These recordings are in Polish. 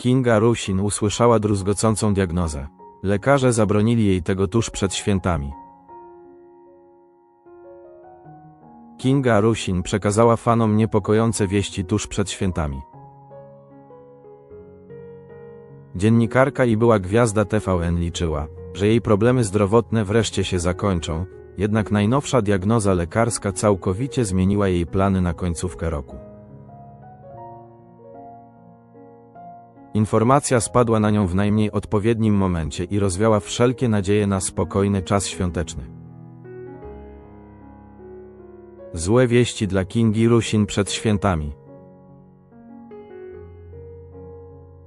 Kinga Rusin usłyszała druzgocącą diagnozę. Lekarze zabronili jej tego tuż przed świętami. Kinga Rusin przekazała fanom niepokojące wieści tuż przed świętami. Dziennikarka i była gwiazda TVN liczyła, że jej problemy zdrowotne wreszcie się zakończą, jednak najnowsza diagnoza lekarska całkowicie zmieniła jej plany na końcówkę roku. Informacja spadła na nią w najmniej odpowiednim momencie i rozwiała wszelkie nadzieje na spokojny czas świąteczny. Złe wieści dla Kingi Rusin przed świętami.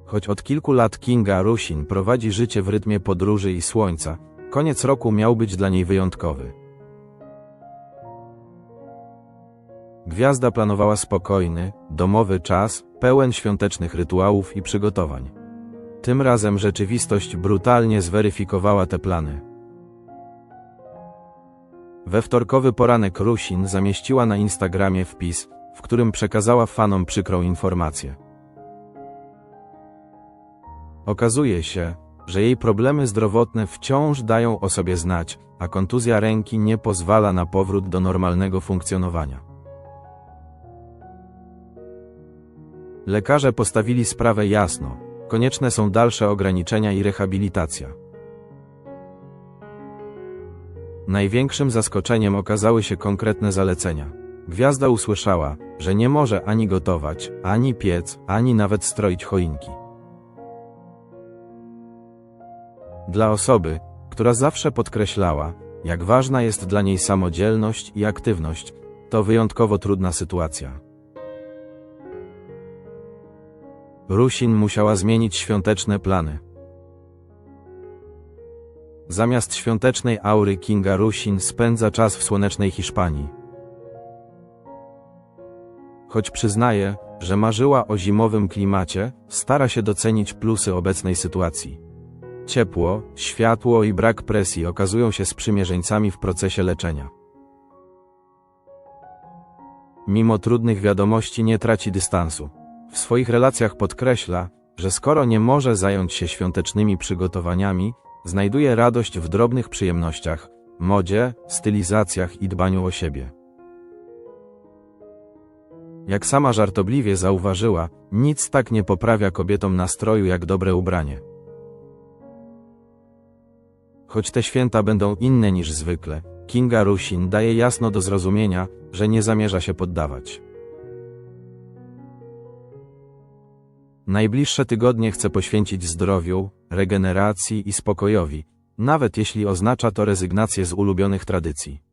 Choć od kilku lat Kinga Rusin prowadzi życie w rytmie podróży i słońca, koniec roku miał być dla niej wyjątkowy. Gwiazda planowała spokojny, domowy czas, pełen świątecznych rytuałów i przygotowań. Tym razem rzeczywistość brutalnie zweryfikowała te plany. We wtorkowy poranek Rusin zamieściła na Instagramie wpis, w którym przekazała fanom przykrą informację. Okazuje się, że jej problemy zdrowotne wciąż dają o sobie znać, a kontuzja ręki nie pozwala na powrót do normalnego funkcjonowania. Lekarze postawili sprawę jasno. Konieczne są dalsze ograniczenia i rehabilitacja. Największym zaskoczeniem okazały się konkretne zalecenia. Gwiazda usłyszała, że nie może ani gotować, ani piec, ani nawet stroić choinki. Dla osoby, która zawsze podkreślała, jak ważna jest dla niej samodzielność i aktywność, to wyjątkowo trudna sytuacja. Rusin musiała zmienić świąteczne plany. Zamiast świątecznej aury Kinga Rusin spędza czas w słonecznej Hiszpanii. Choć przyznaje, że marzyła o zimowym klimacie, stara się docenić plusy obecnej sytuacji. Ciepło, światło i brak presji okazują się sprzymierzeńcami w procesie leczenia. Mimo trudnych wiadomości nie traci dystansu. W swoich relacjach podkreśla, że skoro nie może zająć się świątecznymi przygotowaniami, znajduje radość w drobnych przyjemnościach, modzie, stylizacjach i dbaniu o siebie. Jak sama żartobliwie zauważyła, nic tak nie poprawia kobietom nastroju jak dobre ubranie. Choć te święta będą inne niż zwykle, Kinga Rusin daje jasno do zrozumienia, że nie zamierza się poddawać. Najbliższe tygodnie chce poświęcić zdrowiu, regeneracji i spokojowi, nawet jeśli oznacza to rezygnację z ulubionych tradycji.